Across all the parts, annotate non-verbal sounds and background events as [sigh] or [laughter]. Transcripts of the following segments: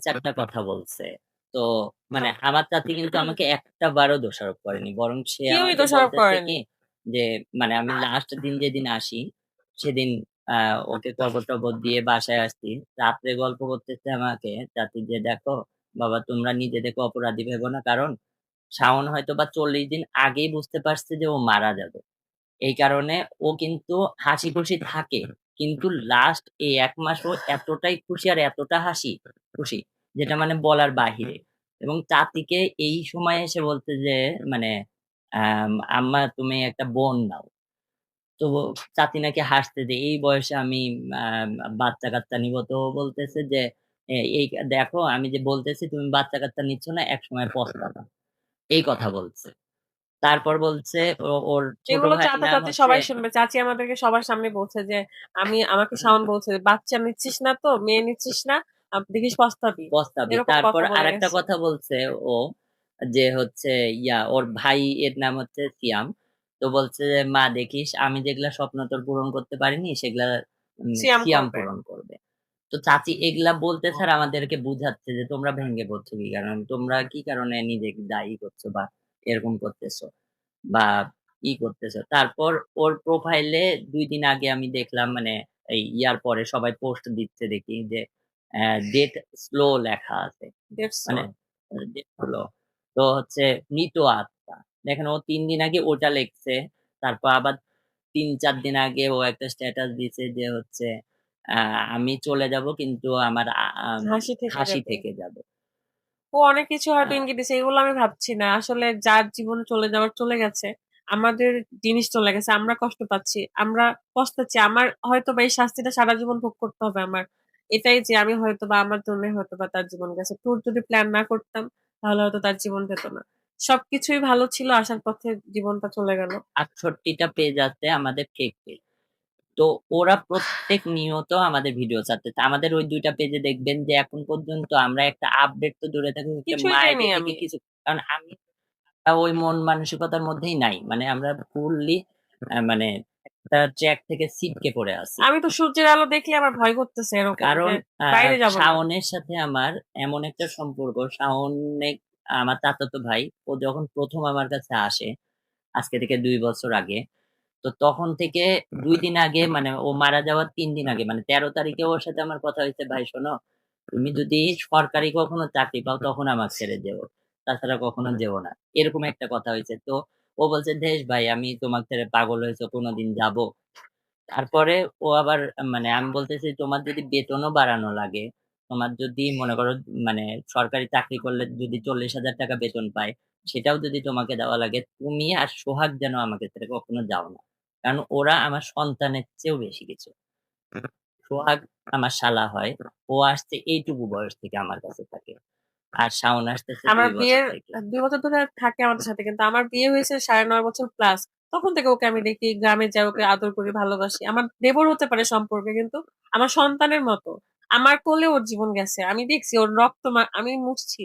চারটা কথা বলছে। তো মানে আমার চাচী কিন্তু আমাকে একটা বারও দোষারোপ করেনি। বরং সে কেউই দোষারোপ করেনি। যে মানে আমি লাস্ট দিন যেদিন আসি সেদিন ওকে কবর-টবর দিয়ে বাসায় আসছি। রাত্রে গল্প করতেছে আমাকে চাচী যে, "দেখো বাবা তোমরা নিজেদেরকে অপরাধী ভেবো না। কারণ শাওন হয়তো বা চল্লিশ দিন আগেই বুঝতে পারছে যে ও মারা যাবে। এই কারণে ও কিন্তু হাসি-খুশি থাকে। কিন্তু লাস্ট এই এক মাস ও এতটাই খুশি আর এতটা হাসি খুশি যেটা মানে বলার বাহিরে। এবং চাচীকে এই সময় এসে বলছে যে মানে আম "আম্মা তুমি একটা বোন নাও।" তো চাচী নাকি হাসতে যে, "এই বয়সে আমি আ বাচ্চা-কাচ্চা নিবো?" তো বলতেছে যে, এই দেখো আমি যে বলতেছি তুমি বাচ্চা-কাচ্চা নিচ্ছ না, একসময় পস্তাবা।" এই কথা বলছে। তারপর বলছে ও ওর এগুলো সবাই শুনবে। চাচি আমাদেরকে সবার সামনে বলছে যে, আমি আমাকে শাওন বলছে, "বাচ্চা নিচ্ছিস না তো? মেয়ে নিচ্ছিস না? দেখিস পস্তাবি।" পস্তাবি। তারপর আরেকটা কথা বলছে ও যে হচ্ছে ইয়া ওর ভাই এর নাম হচ্ছে সিয়াম। তো বলছে যে, "মা দেখিস আমি যেগুলা স্বপ্ন তোর পূরণ করতে পারিনি সেগুলা সিয়াম পূরণ করবে।" তো চাচি এগুলা বলতে আর আমাদেরকে বুঝাচ্ছে যে, "তোমরা ভেঙে পড়ছো কি কারণে? তোমরা কি কারণে নিজেকে দায়ী করছ বা এরকম করতেছো বা ই করতেছো?" তারপর ওর প্রোফাইলে ২ দিন আগে আমি দেখলাম মানে এই ইয়ার পরে সবাই পোস্ট দিচ্ছে দেখি যে অ্যা ডেথ স্লো লেখা আছে। মানে। তো হচ্ছে মৃত আত্মা। দেখেন ও ৩ দিন আগে ওটা লিখছে। তারপর আবার ৩-৪ দিন আগে ও একটা স্ট্যাটাস দিছে যে হচ্ছে আ "আমি চলে যাব কিন্তু আমার আ আম হাসি থেকে হাসি যাবে। থেকে যাবে।" ও অনেক কিছু হয়তো আ ইঙ্গিত দিছে। এগুলো আমি ভাবছি না। আসলে যার জীবন চলে যাওয়ার চলে গেছে। আমাদের জিনিস চলে গেছে। আমরা কষ্ট পাচ্ছি। আমরা পস্তাচ্ছি। আমার হয়তো বা এই শাস্তিটা সারা জীবন ভোগ করতে হবে আমার। এটাই যে আমি হয়তো বা আমার জন্যই হয়তোবা তার জীবন গেছে। ট্যুর যদি প্ল্যান না করতাম তাহলে হয়তো তার জীবন যেত না। সবকিছুই ভালো ছিল। আসার পথে জীবনটা চলে গেল। ৬৮ টা পেজ আছে আমাদের কেক পেজ। তো ওরা প্রত্যেক নিয়ত আমাদের ভিডিও ছাড়তেছে। আমাদের ওই দুইটা পেজে দেখবেন যে এখন পর্যন্ত আমরা একটা আপডেট তো দূরে থেকে। কিছু কারণ আমি ওই মন মানসিকতার মধ্যেই নাই। মানে আমরা ফুললি মানে একটা ট্র্যাক থেকে ছিটকে পড়ে আছি। আমি তো সূর্যের আলো দেখলে আমার ভয় করতেছে এরকম কারণ। শাওনের সাথে আমার এমন একটা সম্পর্ক শাওনে আমার চাচাতো ভাই। ও যখন প্রথম আমার কাছে আসে, আজকে থেকে দুই বছর আগে। তো তখন থেকে দুই [laughs] দিন আগে মানে ও মারা যাওয়ার ৩ দিন আগে মানে ১৩ তারিখে ওর সাথে আমার কথা হইছে, "ভাই শোনো, তুমি যদি সরকারি কখনো চাকরি পাও তখন আমাকে ছেড়ে যেও। তাছাড়া কখনো যেও না।" এরকম একটা কথা হইছে। তো ও বলছে, "ধেস ভাই আমি তোমাকে ছেড়ে পাগল হইছো কোনদিন যাব?" তারপরে ও আবার মানে আমি বলতেছি, "তোমার যদি বেতনও বাড়ানো লাগে, তোমার যদি মনে করো মানে সরকারি চাকরি করলে যদি ৳৪০,০০০ বেতন পায়, সেটাও যদি তোমাকে দেওয়া লাগে, তুমি আর সোহাগ যেন আমাকে কখনো যাও না। কারণ ওরা আমার সন্তানের চেয়েও বেশি কিছু।" সোহাগ আমার শালা হয়। ও আসছে এইটুকু বয়স থেকে আমার কাছে থাকে। আর শাওন আসতেছে আমার বিয়ের ২ বছর ধরে থাকে আমাদের সাথে। কিন্তু আমার বিয়ে হয়েছে ৯.৫ বছর প্লাস। তখন থেকে ওকে আমি দেখি, গ্রামে যাই, ওকে আদর করি, ভালোবাসি। আমার দেবর হতে পারে সম্পর্কে কিন্তু আমার সন্তানের মতো। আমার কোলে ওর জীবন গেছে। আমি দেখছি ওর রক্ত আমি মুছছি।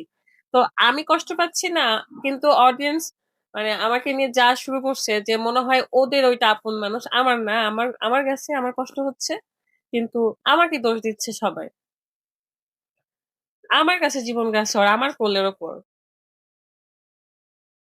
তো আমি কষ্ট পাচ্ছি না কিন্তু অডিয়েন্স মানে আমাকে নিয়ে যা শুরু করছে যে মনে হয় ওদের ওইটা আপন মানুষ। আমার না। আমার আমার কাছে আমার কষ্ট হচ্ছে। কিন্তু আমাকে দোষ দিচ্ছে সবাই। আমার কাছে জীবন গেছে আমার কোলের ওপর।